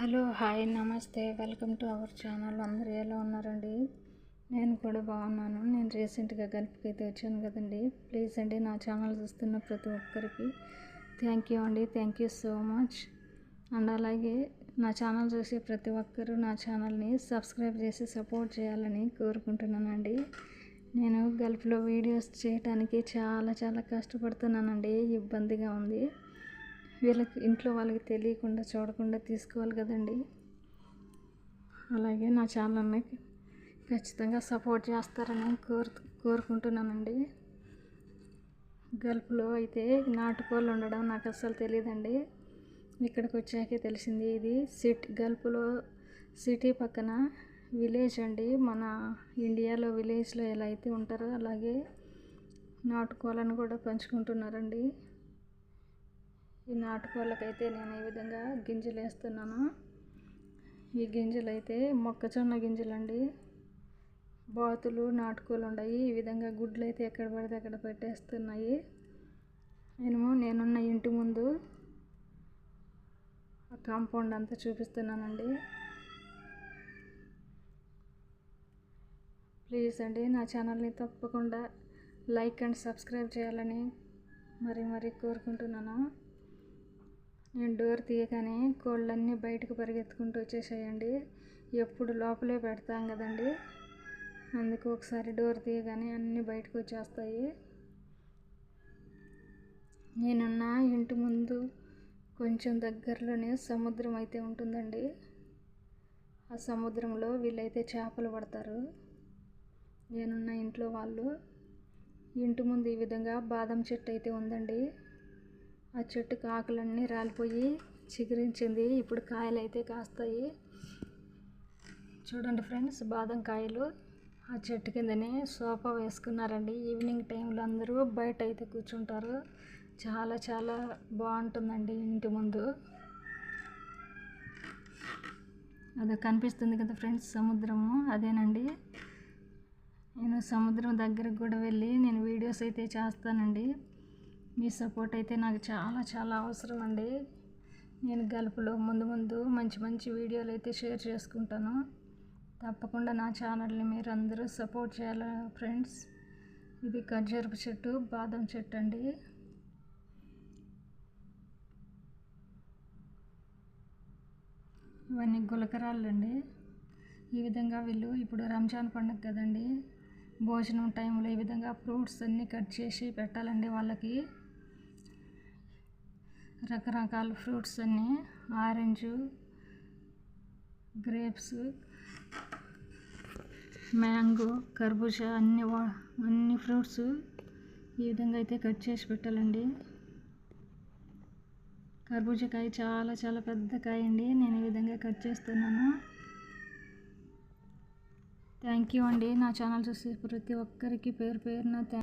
Hello hi నమస్తే. Welcome to our channel. అందరూ ఎలా ఉన్నారండి? నేను కూడా బాగున్నాను. నేను రీసెంట్గా గల్ఫ్కి అయితే వచ్చాను కదండి. ప్లీజ్ అండి నా ఛానల్ చూస్తున్న ప్రతి ఒక్కరికి థ్యాంక్ యూ అండి. Thank you so much and అలాగే నా ఛానల్ చూసే ప్రతి ఒక్కరూ నా ఛానల్ని సబ్స్క్రైబ్ చేసి సపోర్ట్ చేయాలని కోరుకుంటున్నానండి. నేను గల్ఫ్లో వీడియోస్ చేయడానికి చాలా చాలా కష్టపడుతున్నానండి. ఇబ్బందిగా ఉంది. వీళ్ళకి ఇంట్లో వాళ్ళకి తెలియకుండా చూడకుండా తీసుకోవాలి కదండి. అలాగే నా ఛానల్ని ఖచ్చితంగా సపోర్ట్ చేస్తారని కోరు కోరుకుంటున్నానండి. గల్ఫ్లో అయితే నాటుకోళ్ళు ఉండడం నాకు అస్సలు తెలియదండి ఇక్కడికి వచ్చాకే తెలిసింది ఇది. సిటీ గల్ఫ్లో సిటీ పక్కన విలేజ్ అండి. మన ఇండియాలో విలేజ్లో ఎలా అయితే ఉంటారో అలాగే నాటుకోళ్ళను కూడా పెంచుకుంటున్నారండి. నాటుకోళ్ళకైతే నేను ఈ విధంగా గింజలు వేస్తున్నాను ఈ గింజలు అయితే మొక్కజొన్న గింజలు అండి బాతులు నాటుకోలు ఉన్నాయి ఈ విధంగా గుడ్లు అయితే ఎక్కడ పడితే అక్కడ పెట్టేస్తున్నాయి. నేను నేనున్న ఇంటి ముందు కాంపౌండ్ అంతా చూపిస్తున్నానండి. ప్లీజ్ అండి నా ఛానల్ని తప్పకుండా లైక్ అండ్ సబ్స్క్రైబ్ చేయాలని మరి మరి కోరుకుంటున్నాను. డోర్ తీయగానే కోళ్ళన్నీ బయటకు పరిగెత్తుకుంటూ వచ్చేసాయండి. ఎప్పుడు లోపలే పెడతాం కదండి. అందుకు ఒకసారి డోర్ తీయగానే అన్నీ బయటకు వచ్చేస్తాయి. నేనున్న ఇంటి ముందు కొంచెం దగ్గరలోనే సముద్రం అయితే ఉంటుందండి. ఆ సముద్రంలో వీళ్ళైతే చేపలు పడతారు. నేనున్న ఇంట్లో వాళ్ళు ఇంటి ముందు ఈ విధంగా బాదం చెట్టు అయితే ఉందండి. ఆ చెట్టుకు ఆకులన్నీ రాలిపోయి చిగురించింది. ఇప్పుడు కాయలు అయితే కాస్తాయి. చూడండి ఫ్రెండ్స్ బాదం కాయలు. ఆ చెట్టు కిందనే సోఫా వేసుకున్నారండి. ఈవినింగ్ టైంలో అందరూ బయట అయితే కూర్చుంటారు. చాలా చాలా బాగుంటుందండి ఇంటి ముందు. అది కనిపిస్తుంది కదా ఫ్రెండ్స్ సముద్రము. అదేనండి. నేను సముద్రం దగ్గరకు కూడా వెళ్ళి నేను వీడియోస్ అయితే చేస్తానండి. మీ సపోర్ట్ అయితే నాకు చాలా చాలా అవసరం అండి నేను గల్పులో ముందు ముందు మంచి మంచి వీడియోలు అయితే షేర్ చేసుకుంటాను. తప్పకుండా నా ఛానల్ని మీరు అందరూ సపోర్ట్ చేయాలి ఫ్రెండ్స్? ఇది ఖర్జూరపు చెట్టు బాదం చెట్టు అండి. ఇవన్నీ గులకరాళ్ళు అండి ఈ విధంగా వీళ్ళు ఇప్పుడు రంజాన్ పండుగ కదండి. భోజనం టైంలో ఈ విధంగా ఫ్రూట్స్ అన్నీ కట్ చేసి పెట్టాలండి వాళ్ళకి. రకరకాల ఫ్రూట్స్ అన్నీ ఆరెంజ్ గ్రేప్స్ మ్యాంగో కర్బూజా అన్ని వా- అన్ని ఫ్రూట్స్ ఈ విధంగా అయితే కట్ చేసి పెట్టాలండి. కర్బూజాకాయ చాలా చాలా పెద్ద కాయ అండి. నేను ఈ విధంగా కట్ చేస్తున్నాను. థ్యాంక్ యూ అండి. నా ఛానల్ చూసి ప్రతి ఒక్కరికి పేరు పేరున థ్యాంక్